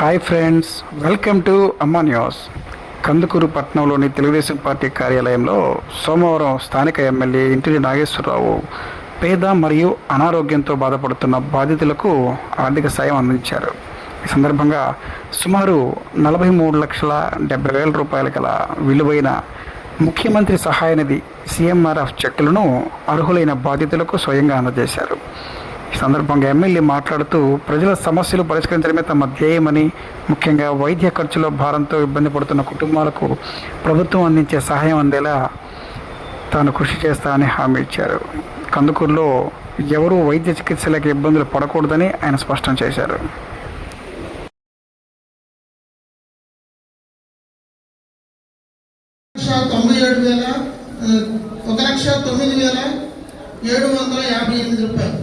Hi friends welcome to Amma news. Kandukur పట్టణంలోని Telugu Desam party కార్యాలయంలో సోమవారం స్థానిక ఎమ్మెల్యే ఇంటిని నాగేశ్వరరావు పేద మరియు అనారోగ్యంతో బాధపడుతున్న బాధితులకు ఆర్థిక సాయం అందించారు. ఈ సందర్భంగా సుమారు నలభై మూడు లక్షల డెబ్బై వేల రూపాయల గల విలువైన ముఖ్యమంత్రి సహాయ నిధి సీఎంఆర్ఎఫ్ చెక్కులను అర్హులైన బాధితులకు స్వయంగా అందజేశారు. ఈ సందర్భంగా ఎమ్మెల్యే మాట్లాడుతూ ప్రజల సమస్యలు పరిష్కరించడమే తమ ధ్యేయమని ముఖ్యంగా వైద్య ఖర్చుల భారంతో ఇబ్బంది పడుతున్న కుటుంబాలకు ప్రభుత్వం అందించే సహాయం అందేలా తాను కృషి చేస్తానని హామీ ఇచ్చారు. కందుకూరులో ఎవరూ వైద్య చికిత్సలకు ఇబ్బందులు పడకూడదని ఆయన స్పష్టం చేశారు. తొంభై ఏడు వేల ఒక లక్ష తొమ్మిది వేల ఏడు వందల యాభై ఎనిమిది రూపాయలు.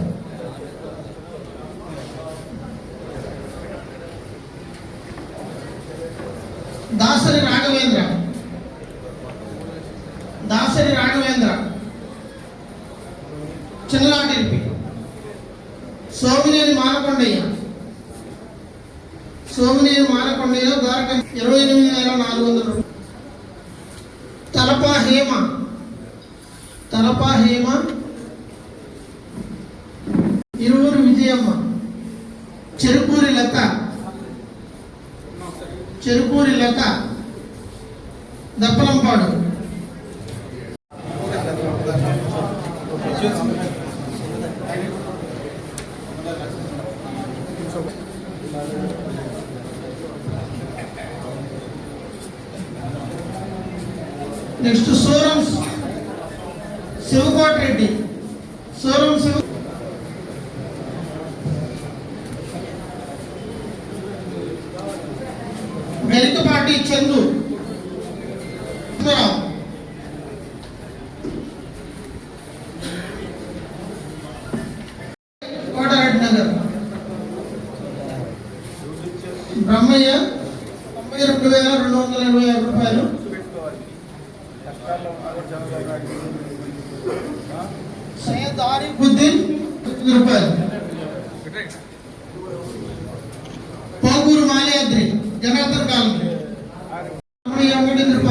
దాసరి రాఘవేంద్ర. దాసరి రాఘవేంద్ర. చిన్నలాటిపి సోమినేని మానకొండయ్య. సోమినేని మానకొండయ్య ద్వారక ఇరవై ఎనిమిది వేల నాలుగు వందల తలపా హేమ. తలపా హేమ. ఇరువురు విజయమ్మ. చెరుకూరి లత. చెరుకూరి లత దప్పలంపాడు. నెక్స్ట్ సూరం శివకోట రెడ్డి సూరం శివ గరికపాటి చందు. సుబ్బారావు. కోటారెడ్డి నగర్. బ్రహ్మయ్య తొంభై రెండు వేల రెండు వందల ఇరవై ఆరు రూపాయలు. సయ్యద్ ఆరిఫుద్దీన్ తొమ్మిది రూపాయలు. పోగూరు మాల్యాద్రి. ಜನಾರ್ದನ್ ಕಾಲನಿ ಅಂಗಡಿ ನಿರ್ಪ